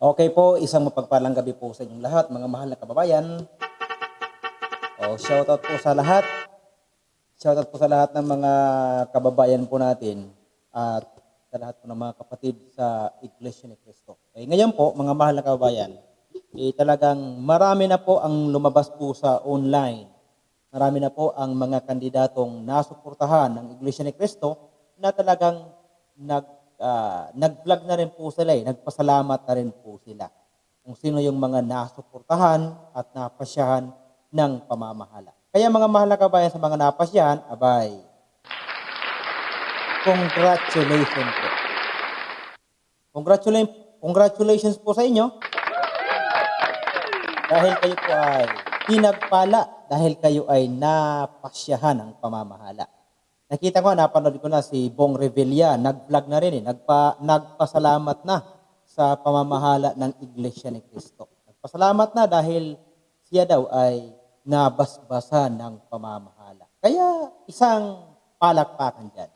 Okay po, isang mapagpalang gabi po sa inyong lahat, mga mahal na kababayan. O, shoutout po sa lahat. Shoutout po sa lahat ng mga kababayan po natin at sa lahat po ng mga kapatid sa Iglesia ni Cristo. Eh, ngayon po, mga mahal na kababayan, eh, talagang marami na po ang lumabas po sa online. Marami na po ang mga kandidatong nasuportahan ng Iglesia ni Cristo na talagang nag, ah, nag-vlog na rin po sila, eh. nagpasalamat na rin po sila. Kung sino yung mga nasuportahan at napasyahan ng pamamahala. Kaya mga mahal na kabayan sa mga napasyahan, abay, congratulations po. Congratulations, congratulations po sa inyo. Dahil kayo po ay pinagpala, dahil kayo ay napasyahan ng pamamahala. Nakita ko, napanood ko na si Bong Revilla, nag-vlog na rin eh, nagpa, nagpasalamat na sa pamamahala ng Iglesia ni Cristo. Nagpasalamat na dahil siya daw ay nabasbasan ng pamamahala. Kaya isang palakpakan dyan.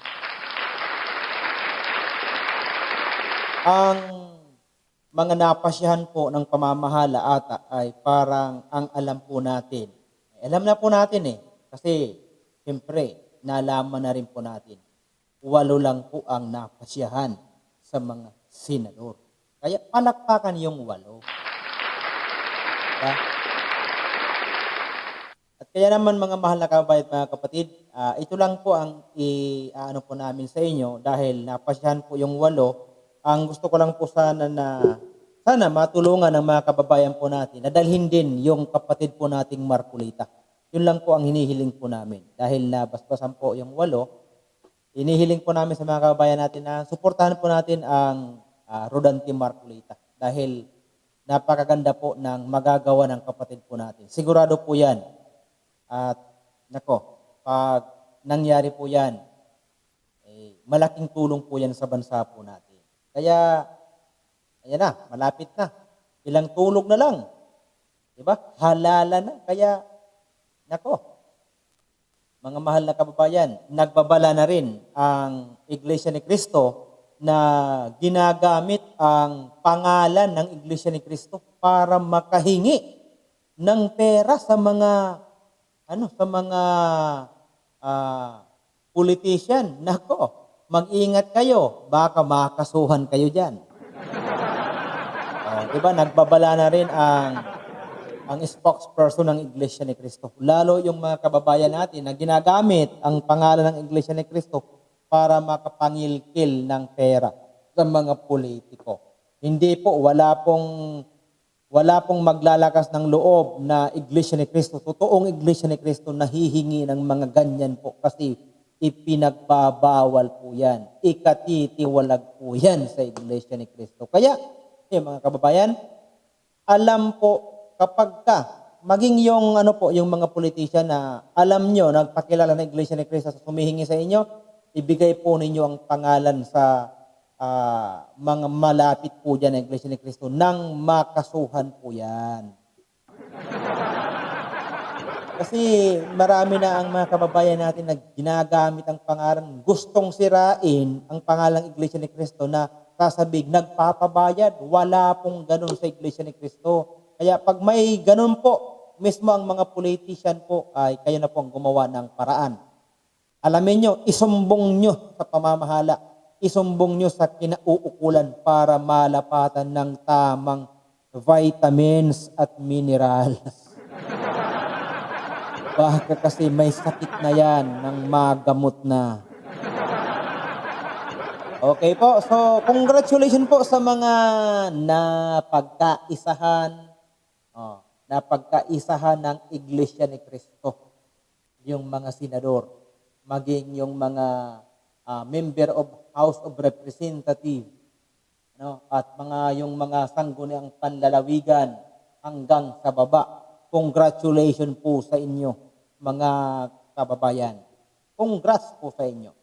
Ang mga napasyahan po ng pamamahala ata ay parang ang alam po natin. Alam na po natin eh. Kasi, siyempre, nalaman na rin po natin. Walo lang po ang napasyahan sa mga senador. Kaya palakpakan yung walo. Diba? At kaya naman mga mahal na kababayan at mga kapatid, ah, ito lang po ang i-ano po namin sa inyo dahil napasyahan po yung walo. Ang gusto ko lang po sana na sana matulungan ng mga kababayan po natin na dalhin din yung kapatid po nating Marculita. Yun lang po ang hinihiling po namin. Dahil nabasbasan po yung walo, hinihiling po namin sa mga kababayan natin na suportahan po natin ang ah, Rodante Marculita. Dahil napakaganda po ng magagawa ng kapatid po natin. Sigurado po yan. At nako, pag nangyari po yan, eh, malaking tulong po yan sa bansa po natin. Kaya, ayan na, malapit na. Ilang tulog na lang. Di ba? Halala na. Kaya, nako, mga mahal na kababayan, nagbabala na rin ang Iglesia ni Cristo na ginagamit ang pangalan ng Iglesia ni Cristo para makahingi ng pera sa mga ano sa mga ah, politician. Nako, mag-ingat kayo, baka makasuhan kayo diyan. Oh, 'di ba? Nagbabala na rin ang ang spokesperson ng Iglesia ni Cristo. Lalo yung mga kababayan natin na ginagamit ang pangalan ng Iglesia ni Cristo para makapangilkil ng pera sa mga politiko. Hindi po, wala pong wala pong maglalakas ng loob na Iglesia ni Cristo, totoong Iglesia ni Cristo nahihingi ng mga ganyan po kasi ipinagbabawal po yan. Ikatitiwalag po yan sa Iglesia ni Cristo. Kaya, eh, mga kababayan, alam po kapag ka, maging yung ano po, yung mga politician na alam nyo, nagpakilala ng Iglesia ni Cristo sa humihingi sa inyo, ibigay po ninyo ang pangalan sa ah, mga malapit po dyan ng Iglesia ni Cristo nang makasuhan po yan. Kasi marami na ang mga kababayan natin na ginagamit ang pangalan, gustong sirain ang pangalang Iglesia ni Cristo na sasabig, nagpapabayad. Wala pong ganun sa Iglesia ni Cristo. Kaya pag may ganun po, mismo ang mga politician po ay kayo na po ang gumawa ng paraan. Alamin nyo, isumbong nyo sa pamamahala, isumbong nyo sa kinauukulan para malapatan ng tamang vitamins at minerals. Baka kasi may sakit na yan ng magamot na. Okay po, so congratulations po sa mga napagkaisahan, oh, napagkaisahan ng Iglesia ni Cristo. Yung mga senador, maging yung mga ah, member of House of Representative, no? at mga yung mga sangguniang panlalawigan hanggang sa baba. Congratulations po sa inyo, mga kababayan. Congrats po sa inyo.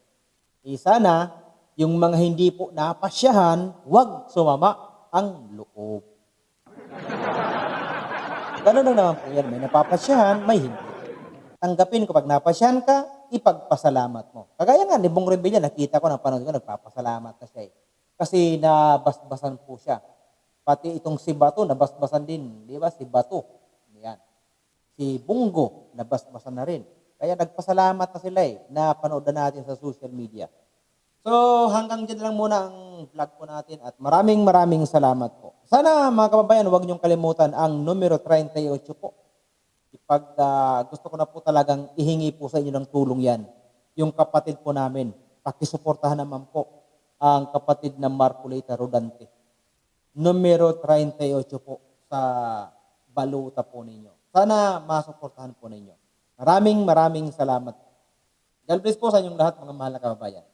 Eh, sana, yung mga hindi po napasyahan, wag sumama ang loob. Ganun lang naman po yan. May napapasyahan, may hindi. Tanggapin ko pag napasyahan ka, ipagpasalamat mo. Kagaya nga ni Bong Revilla, nakita ko, napanood ko, nagpapasalamat na siya eh. Kasi nabasbasan po siya. Pati itong si Bato, nabasbasan din. Di ba? Si Bato. Yan. Si Bungo, nabasbasan na rin. Kaya nagpasalamat na sila eh, na panood na natin sa social media. So hanggang dyan lang muna ang vlog po natin at maraming maraming salamat po. Sana mga kababayan, huwag niyong kalimutan ang numero 38 po. Pag ah, gusto ko na po talagang ihingi po sa inyo ng tulong yan, yung kapatid po namin, pakisuportahan naman po ang kapatid ng Marcolita Rodante. Numero 38 po sa baluta po ninyo. Sana masuportahan po ninyo. Maraming maraming salamat. God bless po sa inyong lahat mga mahal na kababayan.